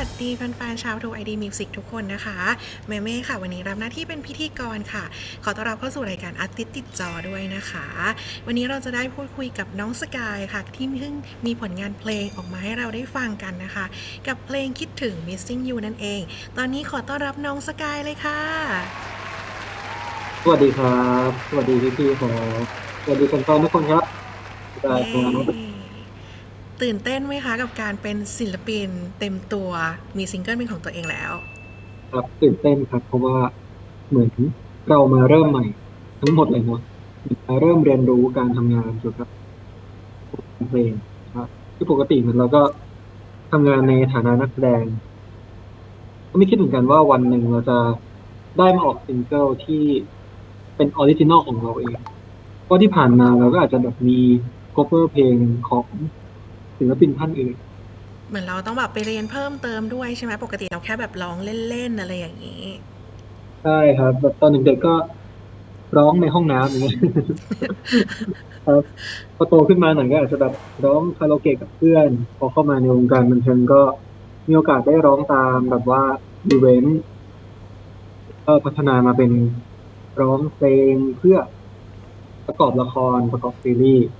วัสดีแฟนๆชาวทูไอดีมิวสิกทุกคนนะคะเมเม่ค่ะ วันนี้รับหน้าที่เป็นพิธีกรค่ะ ขอต้อนรับเข้าสู่รายการอาร์ติสติดจอด้วยนะคะ วันนี้เราจะได้พูดคุยกับน้องสกายค่ะ ที่เพิ่งมีผลงานเพลงออกมาให้เราได้ฟังกันนะคะ กับเพลงคิดถึง Missing You นั่นเอง ตอนนี้ขอต้อนรับน้องสกายเลยค่ะ สวัสดีครับ สวัสดีพี่ๆครับสวัสดีแฟนๆทุกคนครับได้ครับเย้ ตื่นเต้นไหมคะ กับการเป็นศิลปินเต็มตัวมีซิงเกิลเป็นของตัวเองแล้ว ครับตื่นเต้นครับเพราะว่าเหมือนเรามาเริ่มใหม่ ทั้งหมดเลยเนาะมาเริ่มเรียนรู้การทำงานเกี่ยวกับเพลงครับที่ปกติเหมือนเราก็ทำงานในฐานะนักแสดง ก็ไม่คิดเหมือนกันว่าวันหนึ่งเราจะได้มาออกซิงเกิลที่เป็นออริจินอลของเราเองเพราะที่ผ่านมาเราก็อาจจะแบบมี cover เพลงของ ศิลปินท่านอื่นเหมือนเราต้องแบบไปเรียนเพิ่มเติมด้วยใช่ไหมปกติเราแค่แบบร้องเล่นๆอะไรอย่างนี้ ใช่ครับแบบตอนเด็กๆก็ร้องในห้องน้ำอย่างเงี้ยครับพอโตขึ้นมาหน่อยก็อาจจะแบบร้องคาราโอเกะกับเพื่อน พอเข้ามาในวงการบันเทิงก็มีโอกาสได้ร้องตามแบบว่าอีเวนต์ก็พัฒนามาเป็นร้องเพลงเพื่อประกอบละครประกอบซีรีส์ครับ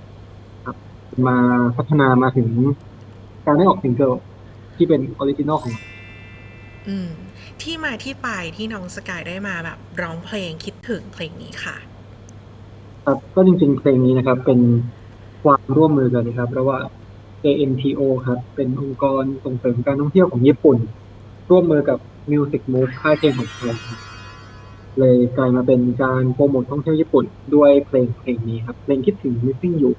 มาพัฒนามาถึงการได้ออกซิงเกิลที่เป็นออริจินอลของอืม ที่มาที่ไปที่น้องสกายได้มาแบบร้องเพลงคิดถึงเพลงนี้ค่ะ ครับก็จริงๆ เพลงนี้นะครับ เป็นความร่วมมือกันนะครับ ระหว่าง ANTO ครับ เป็นองค์กรส่งเสริมการท่องเที่ยวของญี่ปุ่น ร่วมมือกับ Music Move ค่ายเพลงของไทยครับเลยกลายมาเป็นการโปรโมทท่องเที่ยวญี่ปุ่นด้วยเพลงเพลงนี้ครับเพลงคิดถึง Missing You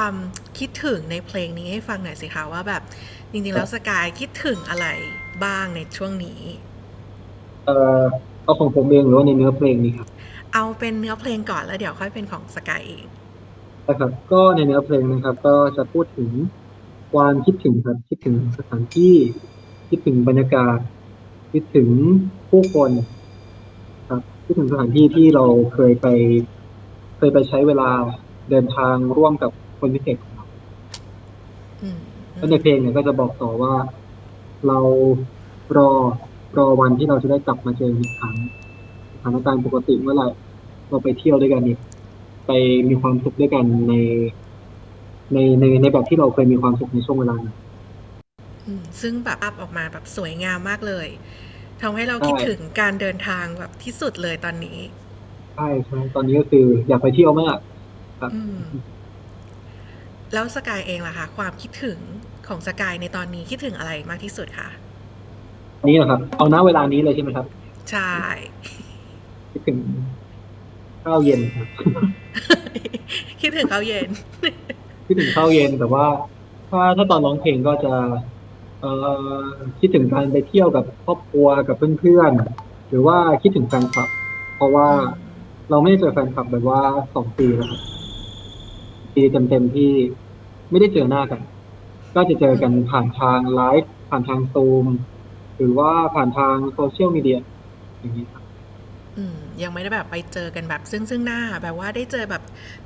ความคิดถึงในเพลงนี้ให้ฟังหน่อยสิคะว่าแบบจริงๆแล้วสกายคิดถึงอะไรบ้างในช่วงนี้ เอ่อเอาของผมเองหรือว่าในเนื้อเพลงนี้ครับ เอาเป็นเนื้อเพลงก่อนแล้วเดี๋ยวค่อยเป็นของสกายเองนะครับก็ในเนื้อเพลงนะครับ ก็จะพูดถึงความคิดถึงครับคิดถึงสถานที่ คิดถึงบรรยากาศ คิดถึงผู้คนครับคิดถึงสถานที่ที่เราเคยไป เคยไปใช้เวลาเดินทางร่วมกับ คนพิเศษของเราอืมแล้วในเพลงเนี่ยก็จะบอกต่อว่า เรารอรอวันที่เราจะได้กลับมาเจออีกครั้งสถานการณ์ปกติเมื่อไหร่เราไปเที่ยวด้วยกันเนี่ยไปมีความสุขด้วยกันใน ในในในแบบที่เราเคยมีความสุขในช่วงเวลานั้นอืมซึ่งแบบอัพออกมาแบบสวยงามมากเลยทำให้เราคิดใช่ถึงการเดินทางแบบที่สุดเลยตอนนี้ ใช่ใช่ตอนนี้ก็คืออยากไปเที่ยวมากครับอืม แล้วสกายเองล่ะคะ ความคิดถึงของสกายในตอนนี้คิดถึงอะไรมากที่สุดคะอันนี้นะครับ เอาณเวลานี้เลยใช่ไหมครับ ใช่ คิดถึงข้าวเย็นครับ คิดถึงเขาวเย็น คิดถึงข้าวเย็นแต่ว่า ถ้าถ้าตอนร้องเพลงก็จะ เอ่อคิดถึงการไปเที่ยวกับครอบครัวกับเพื่อนๆหรือว่าคิดถึงแฟนคลับ เพราะว่าเราไม่ได้เจอแฟนคลับแบบว่าสองปีแล้วครับ ปีเต็มๆที่ไม่ได้เจอหน้ากัน ก็จะเจอกันผ่านทางไลฟ์ผ่านทางซูมหรือว่าผ่านทางโซเชียลมีเดียอย่างนี้ครับอืมยังไม่ได้แบบไปเจอกันแบบซึ่งซึ่งหน้าแบบว่าได้เจอแบบ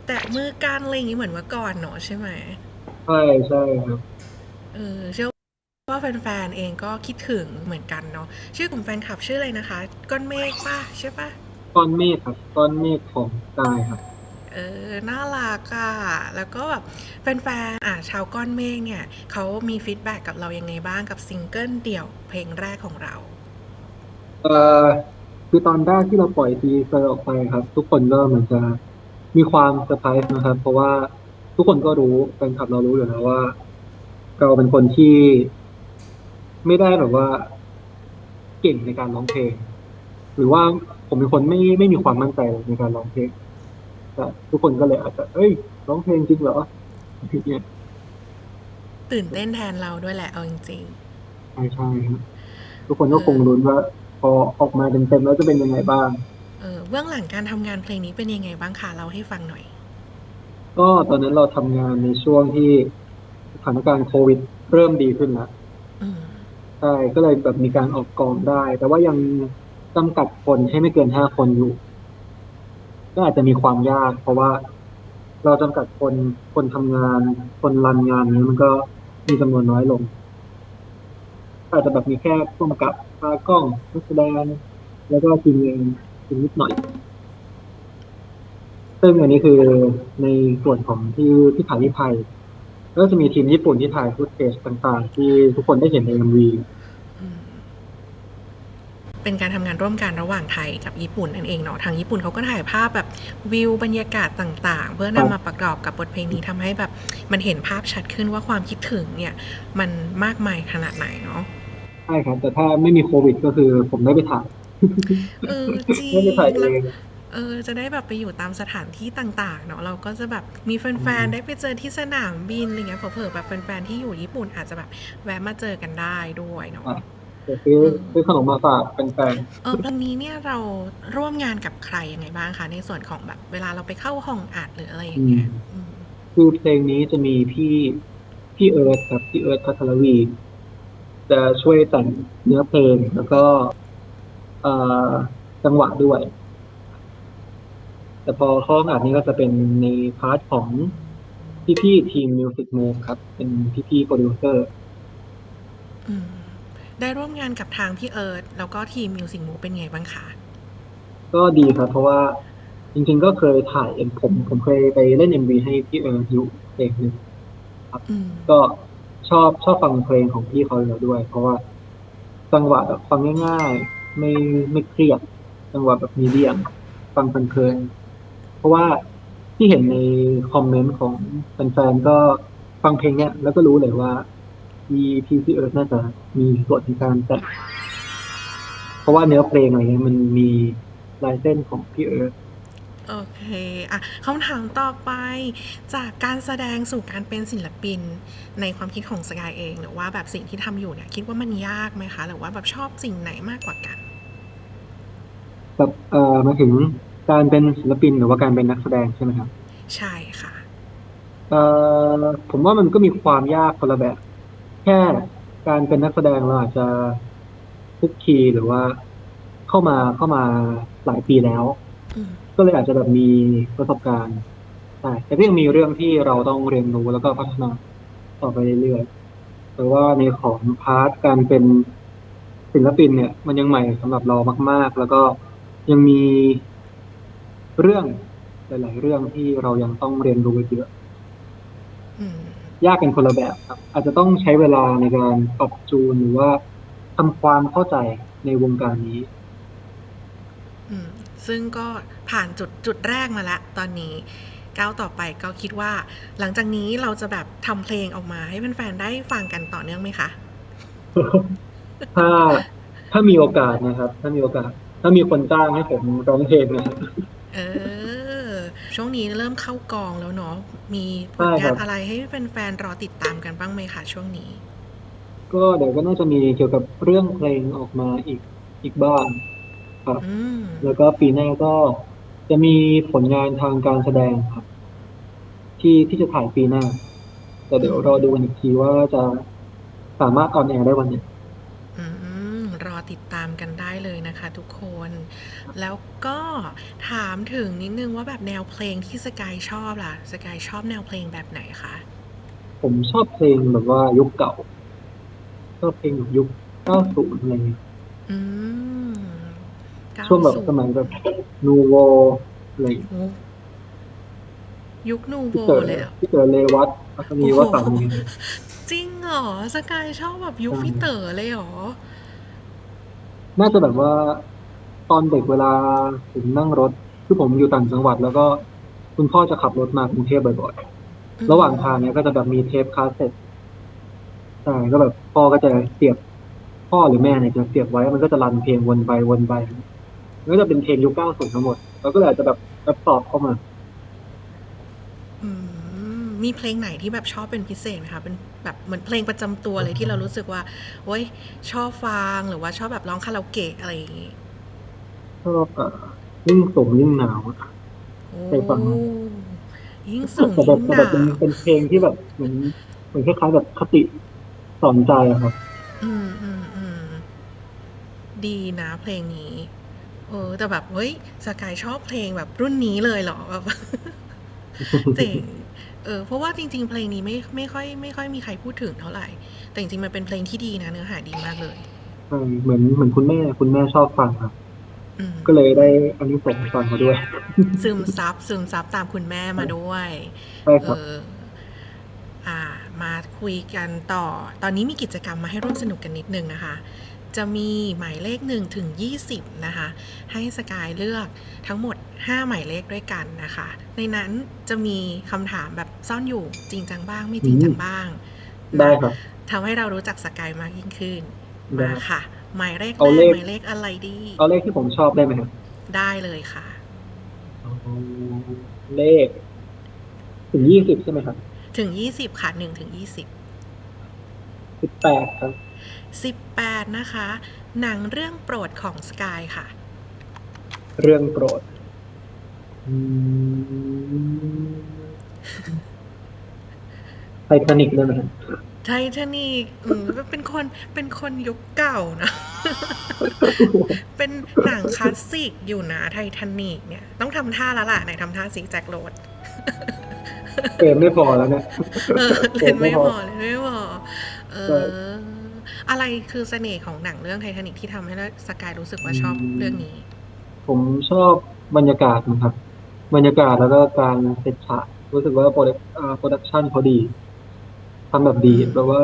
แตะมือกันอะไรอย่างนี้เหมือนเมื่อก่อนเนอะใช่ไหมใช่ใช่ครับเออเชื่อว่าแฟนๆเองก็คิดถึงเหมือนกันเนาะชื่อกลุ่มแฟนคลับชื่ออะไรนะคะ ก้อนเมฆป่ะใช่ป่ะก้อนเมฆครับก้อนเมฆของกายครับ เออ น่ารักอะแล้วก็แบบแฟนๆอะชาวก้อนเมฆเนี่ยเขามีฟีดแบ็กกับเรายังไงบ้างกับซิงเกิลเดี่ยวเพลงแรกของเรา เอ่อคือตอนแรกที่เราปล่อยทีเซอร์ออกไปครับ ทุกคนก็เหมือนจะมีความเซอร์ไพรส์นะครับ เพราะว่าทุกคนก็รู้แฟนคลับเรารู้อยู่แล้วว่า เราเป็นคนที่ ไม่ได้แบบว่า เก่งในการร้องเพลง หรือว่าผมเป็นคนไม่ไม่มีความมั่นใจในการร้องเพลง แต่ทุกคนก็เลยอาจจะเอ้ยร้องเพลงจริงเหรออย่างเงี้ยตื่นเต้นแทนเราด้วยแหละเอาจริงใช่ใช่ครับทุกคนก็คงลุ้นว่า พอออกมาเต็มๆแล้วจะเป็นยังไงบ้างๆเออเบื้องหลังการทำงานเพลงนี้เป็นยังไงบ้างคะเราให้ฟังหน่อย ก็ตอนนั้นเราทำงานในช่วงที่สถานการณ์โควิด เริ่มดีขึ้นแล้ว อืมใช่ก็เลยแบบมีการออกกองได้ แต่ว่ายังจำกัดคนให้ไม่เกินห้าคนอยู่ ก็อาจจะมีความยาก เพราะว่าเราจำกัดคนคนทำงาน คนรันงานนี้มันก็มีจำนวนน้อยลงก็อาจจะแบบมีแค่ผู้กำกับตากล้องนักแสดงแล้วก็ทีมงานทีมนิดหน่อย ซึ่งอันนี้คือในส่วนของที่ที่ถ่ายที่ไทยก็จะมีทีมญี่ปุ่นที่ถ่ายฟุตเทจต่างๆ ที่ทุกคนได้เห็นใน MV อืม เป็นการทำงานร่วมกันระหว่างไทยกับญี่ปุ่นนั่นเองเนาะทางญี่ปุ่นเขาก็ถ่ายภาพแบบวิวบรรยากาศต่างๆ เพื่อนำมาประกอบกับบทเพลงนี้ทำให้แบบมันเห็นภาพชัดขึ้นว่าความคิดถึงเนี่ยมันมากมายขนาดไหนเนาะใช่ครับแต่ถ้าไม่มีโควิด ก็คือผมได้ไปถ่ายเออจริงได้ไปถ่ายเอแล้วงเออจะได้แบบไปอยู่ตามสถานที่ต่าง ๆ เนาะเราก็จะแบบมีแฟนอืมๆได้ไปเจอที่สนามบินอะไรเงี้ยเผลอๆแบบแฟนๆที่อยู่ญี่ปุ่นอาจจะแบบแวะมาเจอกันได้ด้วยเนาะเดี๋ยว ซื้อซื้อขนมมาฝากแฟนเออเพลงนี้เนี่ยเราร่วมงานกับใครยังไงบ้างคะในส่วนของแบบเวลาเราไปเข้าห้องอัดหรืออะไรอย่างเงี้ยอืมๆคือเพลงนี้จะมีพี่พี่เอิร์ธครับพี่เอิร์ธพัทรวี จะช่วยแต่งเนื้อเพลงแล้วก็เอ่อจังหวะด้วย แต่พอเข้าอัดนี้ก็จะเป็นในพาร์ทของพี่ๆทีม Music Move ครับ เป็นพี่ๆโปรดิวเซอร์ อืม ได้ร่วมงานกับทางพี่เอิร์ธแล้วก็ทีมมิวสิกมูเป็นไงบ้างคะ ก็ดีครับ เพราะว่าจริงๆก็เคยถ่ายเอ็มผม ผมเคยไปเล่น MV ให้พี่เอิร์ธอยู่เพลงหนึ่งอืมก็ชอบชอบฟังเพลงของพี่เขาอยู่แล้วด้วย เพราะว่าจังหวะแบบฟังง่ายๆ ไม่ไม่เครียดจังหวะแบบมีเดียมฟังเพลินๆเพราะว่าที่เห็นในคอมเมนต์ของแฟนๆก็ฟังเพลงเนี้ยแล้วก็รู้เลยว่า พี่พี่พี่เอิร์ธน่าจะมีส่วนในการแต่งเพราะว่าเนื้อเพลงอะไรเงี้ยมันมีลายเส้นของพี่เอิร์ธโอเคอะคำถามต่อไป จากการแสดงสู่การเป็นศิลปิน ในความคิดของสกายเอง หรือว่าแบบสิ่งที่ทำอยู่เนี่ย คิดว่ามันยากไหมคะ หรือว่าแบบชอบสิ่งไหนมากกว่ากันแบบเอ่อหมายถึงการเป็นศิลปินหรือว่าการเป็นนักแสดงใช่ไหมครับ ใช่ค่ะเอ่อผมว่ามันก็มีความยากคนละแบบ แค่การเป็นนักแสดงเราอาจจะคุกคีหรือว่าเข้ามาเข้ามาหลายปีแล้วอืมก็เลยอาจจะแบบมีประสบการณ์ใช่แต่ก็ยังมีเรื่องที่เราต้องเรียนรู้แล้วก็พัฒนาต่อไปเรื่อยๆแต่ว่าในของพาร์ทการเป็นศิลปินเนี่ย มันยังใหม่สำหรับเรามาก ๆ แล้วก็ยังมีเรื่องหลาย ๆ เรื่องที่เรายังต้องเรียนรู้อีกเยอะ อืม ยากกันคนละแบบครับ อาจจะต้องใช้เวลาในการปรับจูนหรือว่าทำความเข้าใจในวงการนี้อืมซึ่งก็ผ่านจุดจุดแรกมาแล้วตอนนี้ก้าวต่อไปก็คิดว่า หลังจากนี้เราจะแบบทำเพลงออกมา ให้แฟนๆได้ฟังกันต่อเนื่องไหมคะถ้าถ้ามีโอกาสนะครับ ถ้ามีโอกาส ถ้ามีคนจ้างให้ผมร้องเพลงนะครับเออ ช่วงนี้เริ่มเข้ากองแล้วเนาะมีผลใช่ครังานบ อะไรให้แฟนๆรอติดตามกันบ้างไหมคะช่วงนี้ ก็เดี๋ยวก็น่าจะมีเกี่ยวกับเรื่องเพลงออกมาอีกอีกบ้างครับ อืม แล้วก็ปีหน้าก็จะมีผลงานทางการแสดงครับ ที่ที่จะถ่ายปีหน้า แต่เดี๋ยวรอดูกันอีกทีว่าจะสามารถออนแอร์ได้วันไหนอืมรอติดตามกันได้เลยนะคะทุกคน แล้วก็ ถามถึงนิดนึงว่าแบบแนวเพลงที่สกายชอบล่ะ สกายชอบแนวเพลงแบบไหนคะ ผมชอบเพลงแบบว่ายุคเก่า ชอบเพลงแบบยุค 90 อะไรเงี้ยอืมช่วงแบบ90สมัยแบบนูโวอะไรอย่างเงี้ยโอ้ยุคนูโวพี่เต๋อเลยเหรอพี่เต๋อเลวัตอัศนีวสันต์เนี่ยจริงเหรอ สกายชอบแบบยุคใช่ พี่เต๋อเลยเหรอ น่าจะแบบว่า ตอนเด็กเวลาผมนั่งรถ คือผมอยู่ต่างจังหวัด แล้วก็คุณพ่อจะขับรถมากรุงเทพบ่อยอืมๆระหว่างทางเนี้ยก็จะแบบมีเทปคาสเซ็ตใช่ก็แบบพ่อก็จะเสียบพ่อหรือแม่เนี่ยจะเสียบไว้ มันก็จะรันเพลงวนไปวนไปมันก็จะเป็นเพลงยุค90ทั้งหมด แล้วก็เลยอาจจะแบบแบบตอบเข้ามา อืมมีเพลงไหนที่แบบชอบเป็นพิเศษไหมคะ เป็นแบบเหมือนเพลงประจำตัวเลยที่เรารู้สึกว่าโอ้ยชอบฟังหรือว่าชอบแบบร้องคาราโอเกะอะไรอย่างงี้ ชอบเอ่อยิ่งสูงยิ่งหนาวอะโอ้เคยฟังไหมยิ่งสูงแต่แบบยิ่งแต่หแบนาบเป็นวเป็นเพลงที่แบบเหมือนเหมือนคล้ายๆแบบคติสอนใจอะครับ อืมอืมอืมดีนะเพลงนี้ เออ แต่แบบเฮ้ยสกายชอบเพลงแบบรุ่นนี้เลยเหรอแบบ เจ๋งเออเพราะว่าจริง ๆ เพลงนี้ไม่ไม่ค่อยไม่ค่อยมีใครพูดถึงเท่าไหร่ แต่จริงๆมันเป็นเพลงที่ดีนะเนื้อหาดีมากเลย ใช่เหมือนเหมือนคุณแม่ คุณแม่ชอบฟังครับอืม ก็เลยได้อันนี้ส่งส์ฟังเขาด้วย ซึมซับซึมซับตามคุณแม่มาด้วยใช่เอครับออ่ามาคุยกันต่อ ตอนนี้มีกิจกรรมมาให้ร่วมสนุกกันนิดนึงนะคะ จะมีหมายเลข1ถึง20 นะคะ ให้สกายเลือกทั้งหมด 5 หมายเลขด้วยกันนะคะ ในนั้นจะมีคำถามแบบซ่อนอยู่จริงจังบ้าง ไม่จริงจังบ้าง ได้นะครับทำให้เรารู้จักสกายมากยิ่งขึ้นได้มาค่ะ หมายเลขแรเอากเลข หมายเลขอะไรดี เอาเลขที่ผมชอบได้ไหมครับได้เลยค่ะ เอาเลข ถึงยี่สิบใช่ไหมครับถึง 20 ค่ะ1ถึง20 สิบแปดครับ 18 นะคะ หนังเรื่องโปรดของสกายค่ะ เรื่องโปรดอืมไททานิกได้ไหมครับ ไททานิกอืมเป็นคนเป็นคนยุคเก่านะ เป็นหนังคลาสสิกอยู่นะไททานิกเนี่ย ต้องทำท่าแล้วล่ะไหนทำท่าสิแจ็คโรด เฟรมไม่พอแล้วเนี่ยเออเล่นไม่พอเล่นไม่พอเอใช่ออะไรคือเสน่ห์ของหนังเรื่องไททานิกที่ทำให้สกายรู้สึกว่าชอบเรื่องนี้ ผมชอบบรรยากาศนะครับ บรรยากาศแล้วก็การเซตฉากรู้สึกว่าโปรดักโปรดักชันเขาดี ทำแบบดีอืมแปลว่า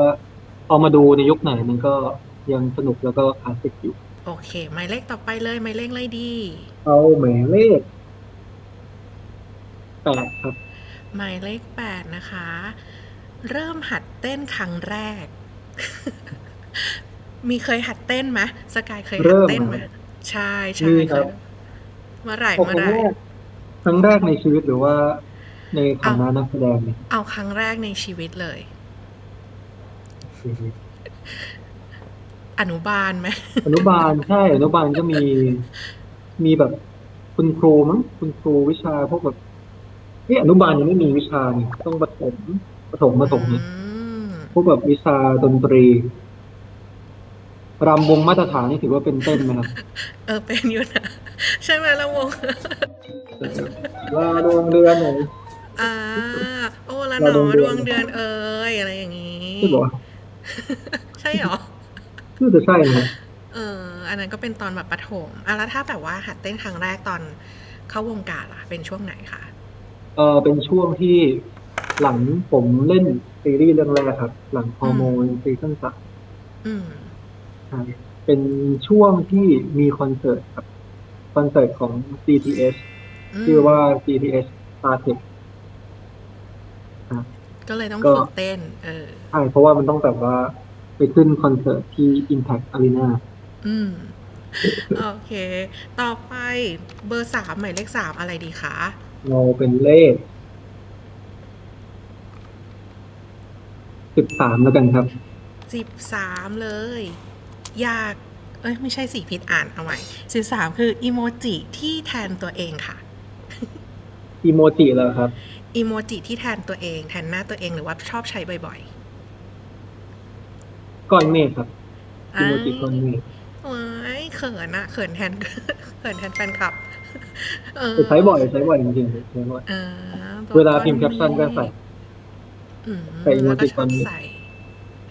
เอามาดูในยุคไหนมันก็ยังสนุกแล้วก็คลาสสิกอยู่ โอเค หมายเลขต่อไปเลยหมายเลขอะไรดี เอาหมายเลขแปดครับ หมายเลขแปดนะคะ เริ่มหัดเต้นครั้งแรก มีเคยหัดเต้นไหมสกายเคยหัดเต้นไหมเริ่มเหรอใช่ใช่มีคเครัยบเมื่อไหร่พอเมื่คอรั้ไหงร่แรกครั้งแรกในชีวิตหรือว่า ในฐานะนักแสดงเนี่ยเอาครั้งแรกในชีวิตเลย อนุบาลไหมอนุบาลใช่อนุบาลก็มี มีแบบคุณครูมั้งคุณครูวิชาพวกแบบเฮ้ยอนุบาลยังไม่มีวิชานี่ต้องประถมประถมประถมเนี่ยอืมพวกแบบวิชาดนตรีรำวงมาตรฐานนี่ถือว่าเป็นเต้นไหมครับเออเป็นอยู่นะใช่ไหมละวงลาดวงเดือนไหนอ่าโอ้ละหนเราอดวงเดืดอนวงเดือนเอ้ยอะไรอย่างนี้ที่บอกว่า ใช่เหรอ น่าจะใช่นะครับเออ อันนั้นก็เป็นตอนแบบประถมอะแล้วถ้าแบบว่าหัดเต้นครั้งแรกตอนเข้าวงการล่ะ เป็นช่วงไหนคะ เออเป็นช่วงที่หลังผมเล่นซีรีส์เรื่องแรกครับ หลังฮอร์โมนซีซั่นสามอืม ใช่เป็นช่วงที่มีคอนเสิร์ตครับ คอนเสิร์ตของ CTS มชื่อว่า CTS Star Tech ก็เลยต้องก็ฝึกเต้น เออใช่เพราะว่ามันต้องแบบว่าไปขึ้นคอนเสิร์ตที่ Impact Arena อืม โอเค ต่อไปเบอร์สามหมายเลขสามอะไรดีคะเราเป็นเลขสิบสามแล้วกันครับสิบสามเลย อยาก เอ้ย ไม่ใช่สี่พิษอ่านเอาใหม่สิบสามคืออีโมจิที่แทนตัวเองค่ะ อีโมจิแล้วครับ อีโมจิที่แทนตัวเองแทนหน้าตัวเองหรือว่าชอบใช้บ่อยก้อนเมฆครับๆอีโมจิก้อนเมฆโอ้ยเขินอะเขินแทน เขินแทนแฟนคลับ เออแต่ใช้บ่อยใช้บ่อยจริงๆใช้บ่อย อ่าตัวเวลาพิมพ์แคปชั่นก็ใส่ อืมใส่อีโมแล้วจิก็ชก้ออนบเมฆ ใส่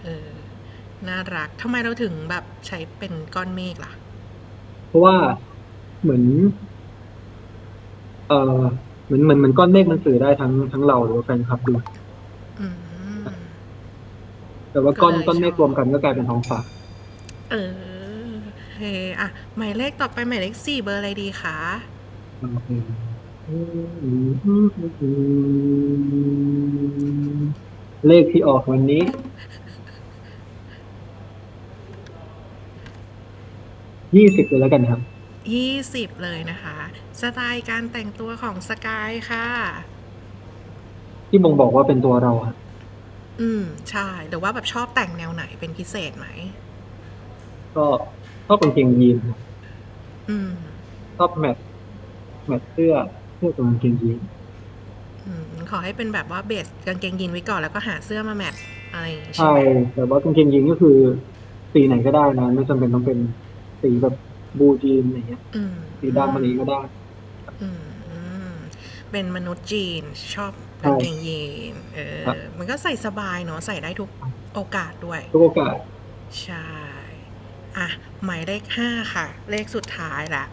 เออ น่ารักทำไมเราถึงแบบใช้เป็นก้อนเมฆล่ะ เพราะว่าเหมือน เอ่อ เหมือนเหมือนเหมือนก้อนเมฆมันสื่อได้ทั้งทั้งเราหรือว่าแฟนคลับด้วยอืม แต่ว่าก้อนก็เลย ก้อนเมฆชอบรวมกันก็กลายเป็นท้องฟ้าเออเฮอะหมายเลขต่อไปหมายเลขสี่เบอร์อะไรดีคะเลขที่ออกวันนี้ยี่สิบเลยแล้วกันครับ ยี่สิบเลยนะคะ สไตล์การแต่งตัวของสกายค่ะ ที่บ่งบอกว่าเป็นตัวเราครับอืม ใช่ หรือว่าแบบชอบแต่งแนวไหนเป็นพิเศษไหม ก็ชอบกางเกงยีนครับอืม ชอบแมทแมทเสื้อเสื้อกับกางเกงยีนออืมขอให้เป็นแบบว่าเบสกางเกงยีนไว้ก่อนแล้วก็หาเสื้อมาแมทอะไรอย่างงี้ใช่ใช่ไหมแต่ว่ากางเกงยีนก็คือสีไหนก็ได้นะไม่จำเป็นต้องเป็นสีแบบ บลูจีนอะไรเงี้ยอืมสีดำอะไรก็ได้ อืมเป็นมนุษย์จีนชอบใช่กางเกงยีนเออ ครับ มันก็ใส่สบายเนาะใส่ได้ทุกโอกาสด้วย ทุกโอกาสใช่ อะ หมายเลขห้าค่ะ เลขสุดท้ายละ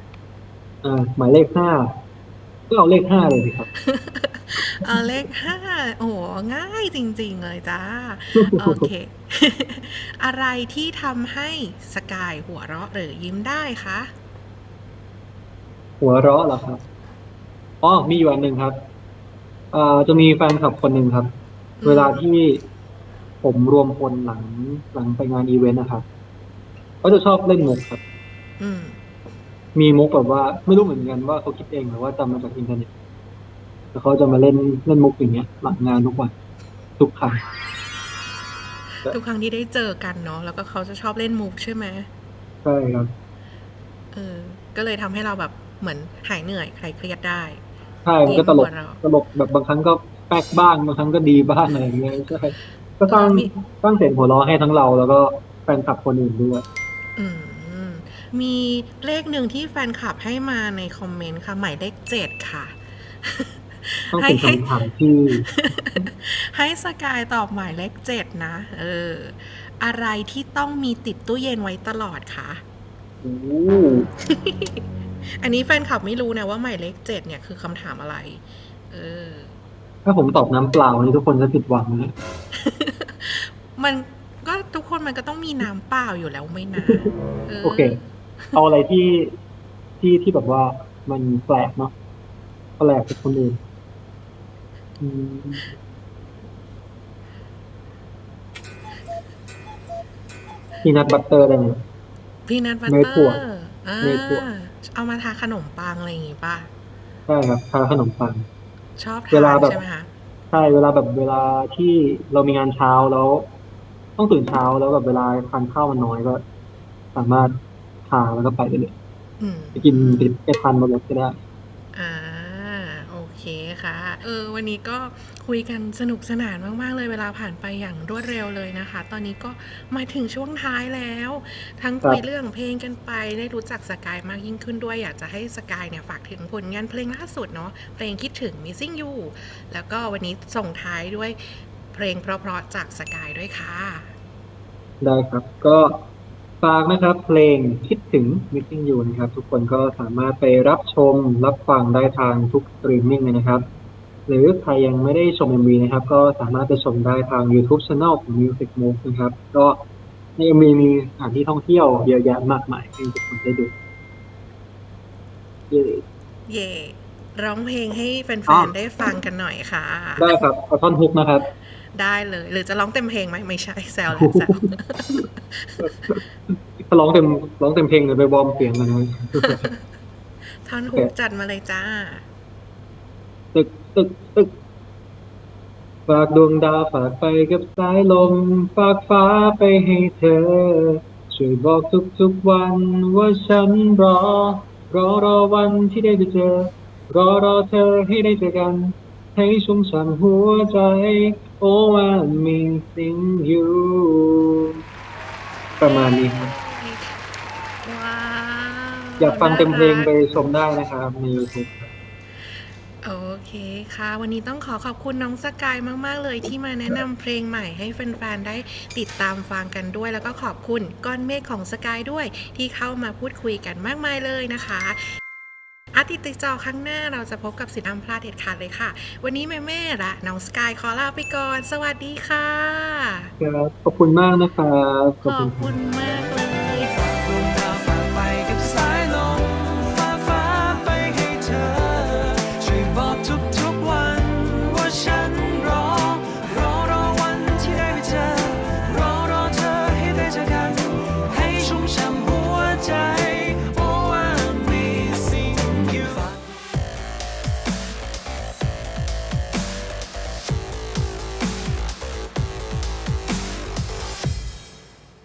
อ่าหมายเลขห้าก็เอาเลขห้าเลยสิครับ เอาเลขห้าโอ้โหง่ายจริง ๆ เลยจ้า โอเค อะไรที่ทำให้สกายหัวเราะหรือยิ้มได้คะ หัวเราะเหรอครับอ๋อมีอยู่อันหนึ่งครับเอ่อจะมีแฟนคลับคนหนึ่งครับ อืม เวลาที่ผมรวมพลหลังหลังไปงานอีเวนต์นะครับเขาจะชอบเล่นมุกครับ อืม มีมุกแบบว่าไม่รู้เหมือนกันว่าเขาคิดเองหรือว่าจำมาจากอินเทอร์เน็ต แต่เขาจะมาเล่นเล่นมุกอย่างเงี้ย หลังงานทุกวัน ทุกครั้งทุกครั้งที่ได้เจอกันเนาะแล้วก็เขาจะชอบเล่นมุกใช่ไหมใช่ครับเออ ก็เลยทำให้เราแบบเหมือนหายเหนื่อยคลายเครียดได้ใช่มันก็ตลกยิ้มหัวเราะตลกแบบบางครั้งก็แป๊กบ้างบางครั้งก็ดีบ้างอะไรอย่างเงี้ยใช่ก็สร้างเออมีสร้างเสียงหัวเราะให้ทั้งเราแล้วก็แฟนคลับคนอื่นด้วยอืมมีเลขหนึ่งที่แฟนคลับให้มาในคอมเมนต์ค่ะ หมายเลขเจ็ดค่ะ ต้องเป็นให้คำถามที่ ให้สกายตอบหมายเลขเจ็ดนะ เออ อะไรที่ต้องมีติดตู้เย็นไว้ตลอดคะโอ้อันนี้แฟนคลับไม่รู้นะว่าหมายเลขเจ็ดเนี่ยคือคำถามอะไร เออ ถ้าผมตอบน้ำเปล่านี่ทุกคนจะผิดหวังนะมันก็ทุกคนมันก็ต้องมีน้ำเปล่าอยู่แล้วไม่นะโอเค เอาอะไรที่ที่ที่แบบว่ามันแปลกเนาะแปลกจากคนอื่นอืม พีนัทบัตเตอร์ได้ไหมพีนัทบัตเนเตยถั่อวร์อ่าเนยถั่ว เอามาทาขนมปังอะไรอย่างงี้ป่ะ ใช่ครับทาขนมปัง ชอบเวลาทานแบบ ใช่ไหมคะ ใช่เวลาแบบเวลาที่เรามีงานเช้าแล้ว ต้องตื่นเช้าแล้วแบบเวลาทานข้าวมันน้อยก็ สามารถทาแล้วก็ไปได้เลยอืม ไปกินติดไปทานบนรถก็ได้ อ่าโอเคค่ะ เออ วันนี้ก็คุยกันสนุกสนานมาก ๆ เลยเวลาผ่านไปอย่างรวดเร็วเลยนะคะ ตอนนี้ก็มาถึงช่วงท้ายแล้ว ทั้งคุยครับเรื่องเพลงกันไป ได้รู้จักสกายมากยิ่งขึ้นด้วย อยากจะให้สกายเนี่ยฝากถึงผลงานเพลงล่าสุดเนาะ เพลงคิดถึง Missing You แล้วก็วันนี้ส่งท้ายด้วยเพลงเพราะๆจากสกายด้วยค่ะ ได้ครับ ก็ ฝากนะครับเพลงคิดถึง Missing You นะครับ ทุกคนก็สามารถไปรับชมรับฟังได้ทางทุกสตรีมมิ่งเลยนะครับ หรือใครยังไม่ได้ชม MV นะครับ ก็สามารถไปชมได้ทาง YouTube Channel ของ Music Move นะครับ ก็ใน MV มีสถานที่ท่องเที่ยวเยอะแยะมากมายให้ทุกคนได้ดูเย้เย่ร้องเพลงให้แฟอ๋อนๆได้ฟังกันหน่อยค่ะ ได้ครับเอาท่อนฮุกนะครับ ได้เลย หรือจะร้องเต็มเพลงไหมไม่ใช่แซวแล้วแซวถ้าร้องเต็มร้องเต็มเพลงเลยไปวอร์มเสียงกันนะท่อนฮุกจัดมาเลยจ้า ตึกตึกตึกฝากดวงดาวฝากไปกับสายลม ฝากฟ้าไปให้เธอ ช่วยบอกทุกๆวันว่าฉันรอ รอรอวันที่ได้ไปเจอ รอรอเธอให้ได้เจอกัน ให้ชุ่มฉ่ำหัวใจ Oh I'm missing you ประมาณนี้ครับ ว้าวอยากฟังเต็มเพลงไปน่ารักชมได้นะครับใน YouTube ครับ โอเคค่ะ วันนี้ต้องขอขอบคุณน้องสกายมาก ๆ เลยที่มาแนะนำเพลงใหม่ให้แฟน ๆ ได้ติดตามฟังกันด้วย แล้วก็ขอบคุณก้อนเมฆของสกายด้วยที่เข้ามาพูดคุยกันมากมายเลยนะคะ อาทิตย์ติดจอครั้งหน้าเราจะพบกับสินอัมพลาดเด็ดขาดเลยค่ะ วันนี้แม่แม่ๆและน้องสกายขอลาไปก่อน สวัสดีค่ะครับขอบคุณมากนะครับ ขอบรัคุณมาก